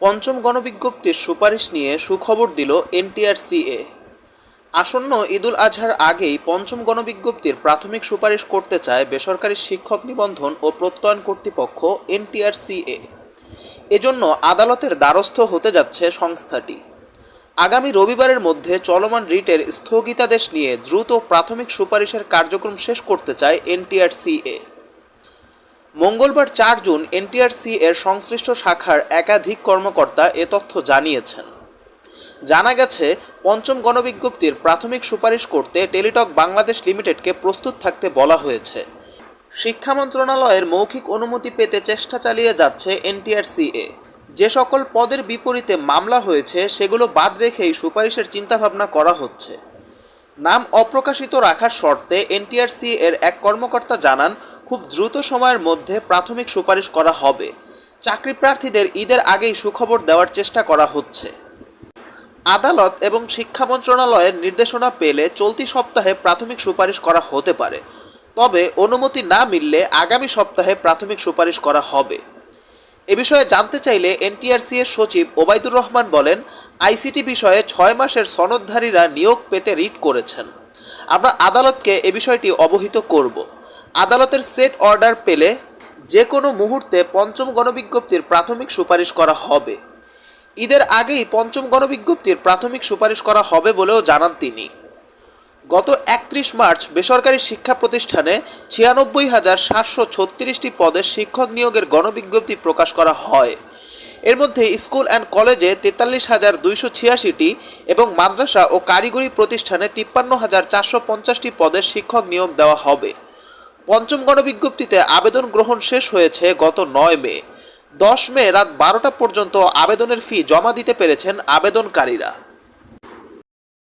পঞ্চম গণবিজ্ঞপ্তির সুপারিশ নিয়ে সুখবর দিল এনটিআরসিএ আসন্ন ঈদুল আজহার আগেই পঞ্চম গণবিজ্ঞপ্তির প্রাথমিক সুপারিশ করতে চায় বেসরকারি শিক্ষক নিবন্ধন ও প্রত্যয়ন কর্তৃপক্ষ এনটিআরসিএ এজন্য আদালতের দ্বারস্থ হতে যাচ্ছে সংস্থাটি। আগামী রবিবারের মধ্যে চলমান রিটের স্থগিতাদেশ নিয়ে দ্রুত প্রাথমিক সুপারিশের কার্যক্রম শেষ করতে চায় এনটিআরসিএ মঙ্গলবার চার জুন এনটিআরসি এর সংশ্লিষ্ট শাখার একাধিক কর্মকর্তা এ তথ্য জানিয়েছেন। জানা গেছে, পঞ্চম গণবিজ্ঞপ্তির প্রাথমিক সুপারিশ করতে টেলিটক বাংলাদেশ লিমিটেডকে প্রস্তুত থাকতে বলা হয়েছে। শিক্ষা মন্ত্রণালয়ের মৌখিক অনুমতি পেতে চেষ্টা চালিয়ে যাচ্ছে এনটিআরসিএ যে সকল পদের বিপরীতে মামলা হয়েছে, সেগুলো বাদ রেখেই সুপারিশের চিন্তাভাবনা করা হচ্ছে। নাম অপ্রকাশিত রাখার শর্তে এনটিআরসি এর এক কর্মকর্তা জানান, খুব দ্রুত সময়ের মধ্যে প্রাথমিক সুপারিশ করা হবে। চাকরি প্রার্থীদের ঈদের আগেই সুখবর দেওয়ার চেষ্টা করা হচ্ছে। আদালত এবং শিক্ষা মন্ত্রণালয়ের নির্দেশনা পেলে চলতি সপ্তাহে প্রাথমিক সুপারিশ করা হতে পারে। তবে অনুমতি না মিললে আগামী সপ্তাহে প্রাথমিক সুপারিশ করা হবে। এ বিষয়ে জানতে চাইলে এনটিআরসি এর সচিব ওবায়দুর রহমান বলেন, আইসিটি বিষয়ে ছয় মাসের সনদধারীরা নিয়োগ পেতে রিট করেছেন। আমরা আদালতকে এ বিষয়টি অবহিত করব। আদালতের সেট অর্ডার পেলে যে কোনো মুহূর্তে পঞ্চম গণবিজ্ঞপ্তির প্রাথমিক সুপারিশ করা হবে। ঈদের আগেই পঞ্চম গণবিজ্ঞপ্তির প্রাথমিক সুপারিশ করা হবে বলেও জানান তিনি। গত একত্রিশ মার্চ বেসরকারি শিক্ষা প্রতিষ্ঠানে ছিয়ানব্বই হাজার সাতশো ছত্রিশটি পদে শিক্ষক নিয়োগের গণবিজ্ঞপ্তি প্রকাশ করা হয়। এর মধ্যে স্কুল অ্যান্ড কলেজে তেতাল্লিশ হাজার দুইশো ছিয়াশিটি এবং মাদ্রাসা ও কারিগরি প্রতিষ্ঠানে তিপ্পান্ন হাজার চারশো পঞ্চাশটি পদে শিক্ষক নিয়োগ দেওয়া হবে। পঞ্চম গণবিজ্ঞপ্তিতে আবেদন গ্রহণ শেষ হয়েছে গত নয় মে। দশ মে রাত বারোটা পর্যন্ত আবেদনের ফি জমা দিতে পেরেছেন আবেদনকারীরা।